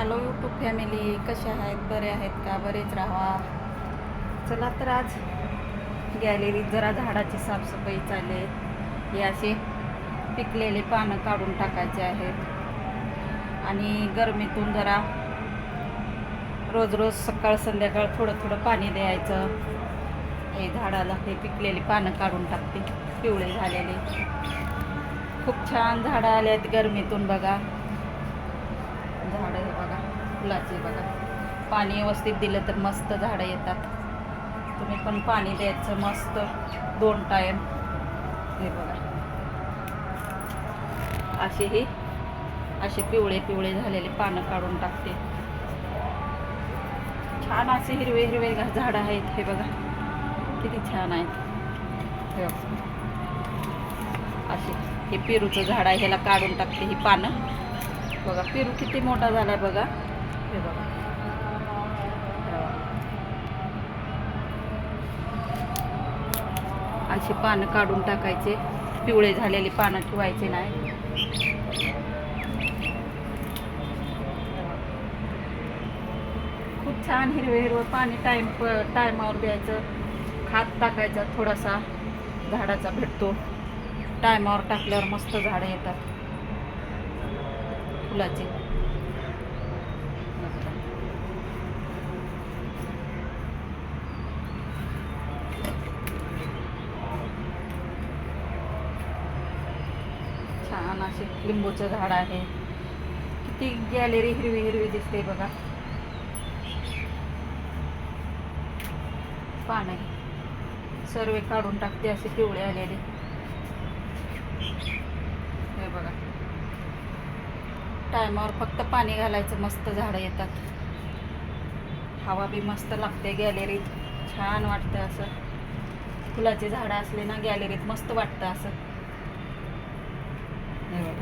Hello YouTube family कसे आहेत? बरे आहेत का? बरेच राहा. चला तर आज गॅलरीत जरा झाडाची साफसफाई चालली आहे. हे असे पिकलेले पानं काढून टाकायचे आहेत. आणि गरमीतून जरा रोज रोज सकाळ संध्याकाळ थोडं थोडं पाणी द्यायचं. हे झाडाला हे पिकलेली पानं काढून टाकते. पिवळे झालेले. खूप छान झाडं आले आहेत गरमीतून बघा. फुलाचे बघा. पाणी व्यवस्थित दिलं तर मस्त झाडं येतात. तुम्ही पण पाणी द्यायचं मस्त. दोन टाईम हे बघा. असे हे असे पिवळे पिवळे झालेले पानं काढून टाकते. छान असे हिरवे हिरवे झाडं आहेत हे बघा. किती छान आहेत. हे असे हे पेरूचं झाड आहे ह्याला काढून टाकते ही पानं. बघा पेरू किती मोठा झाला आहे बघा. हे बघा. अशी पानं काढून टाकायचे. पिवळे झालेली पानं ठेवायचे नाही. खूप छान हिरवे हिरवं पाणी टाईम टायमावर द्यायचं. खात टाकायचा थोडासा. झाडाचा भेटतो. टायमावर टाकल्यावर मस्त झाडं येतात. फुलाचे. छान असे लिंबूचं झाड आहे. किती गॅलरी हिरवी हिरवी दिसते बघा. पाणी सर्व काढून टाकते असे पिवळे आलेले. हे बघा. टायमावर फक्त पाणी घालायचं मस्त झाडं येतात. हवा बी मस्त लागते गॅलरीत छान वाटतं असं. फुलाचे झाडं असले ना गॅलरीत मस्त वाटतं असं. हो.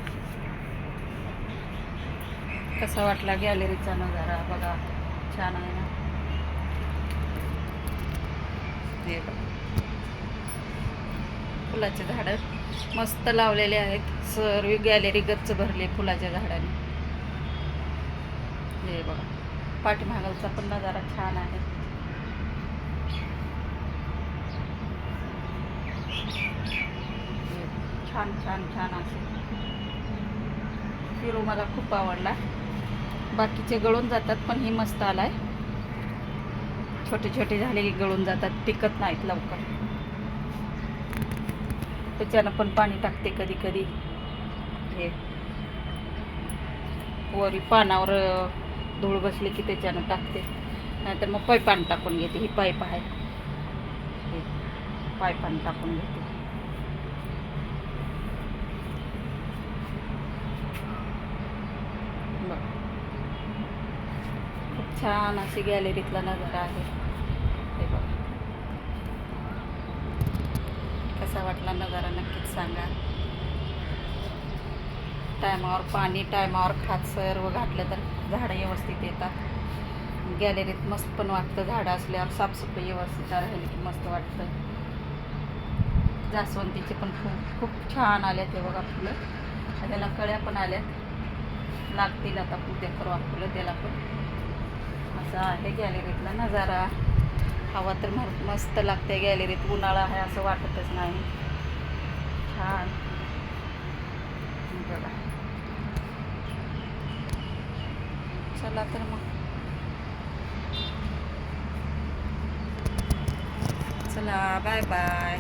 कसा वाटला गॅलरीचा नजारा? बघा छान आहे ना? हे बघा. फुलाचे झाडं मस्त लावलेले आहेत. सर्व गॅलरी गच्च भरली फुलाच्या झाडाने. हे बघा. पाठीमागलचा पण नजारा छान आहे हे छान छान छान असे. हिरो मला खूप आवडला. बाकीचे गळून जातात पण ही मस्त आलाय. छोटे छोटे झाले की गळून जातात टिकत नाहीत लवकर. त्याच्यानं पण पाणी टाकते कधी कधी. हे. वरी पानावर धूळ बसली की त्याच्यानं टाकते. नाहीतर मग पाईपान टाकून घेते ही पाईप आहे हे. पायपान टाकून घेते बघ खूप छान अशी गॅलरीतला नजारा आहे. हे बघ. कसा वाटला नजारा नक्कीच सांगा. टायमावर पाणी टायमावर खात सर्व घातलं तर झाडं व्यवस्थित येतात. गॅलरीत मस्त पण वाटतं झाडं असल्यावर साफसफाई व्यवस्थित राहिली की मस्त वाटतं. जास्वंदीचे पण खूप खूप छान आले ते बघा फुलं. त्याला कळ्या पण आल्यात. लागतील आता उद्या परवा फुलं त्याला पण. असा आहे गॅलरीतला नजारा. हवा तर म- मस्त लागते गॅलरीत. उन्हाळा आहे असं वाटतच नाही. छान. बघा. चला तर मग. चला बाय बाय